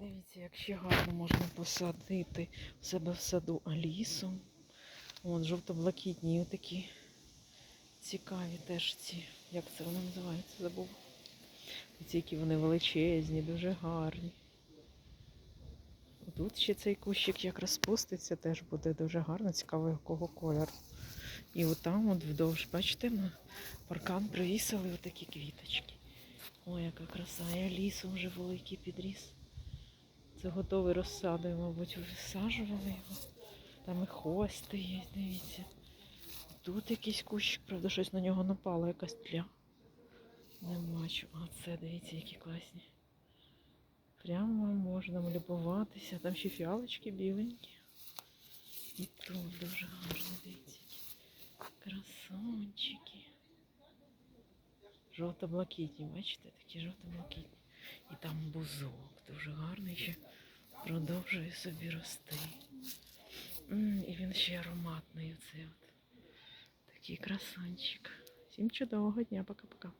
Дивіться, як ще гарно можна посадити в себе в саду алісу. От жовто-блакитні такі цікаві теж ці. Як це вони називаються? Забув. Ці які вони величезні, дуже гарні. Тут ще цей кущик як розпуститься, теж буде дуже гарно, цікаво, якого кольору. І отам от вдовж, бачите, на паркан привісили отакі квіточки. Ой, яка краса. І алісу вже великий підріс. Це готовий розсадою, мабуть, висаджували його. Там і хости є, дивіться. Тут якийсь кущик, правда, щось на нього напало, якась тля. Не бачу. А це, дивіться, які класні. Прямо можна любуватися. Там ще фіалочки біленькі. І тут дуже гарно, дивіться. Красончики. Жовто-блакитні, бачите, такі жовто-блакитні. І там бузок дуже гарний ще продовжує собі рости. І він ще ароматний оцей от. Такий красончик. Всім чудового дня, пока-пока.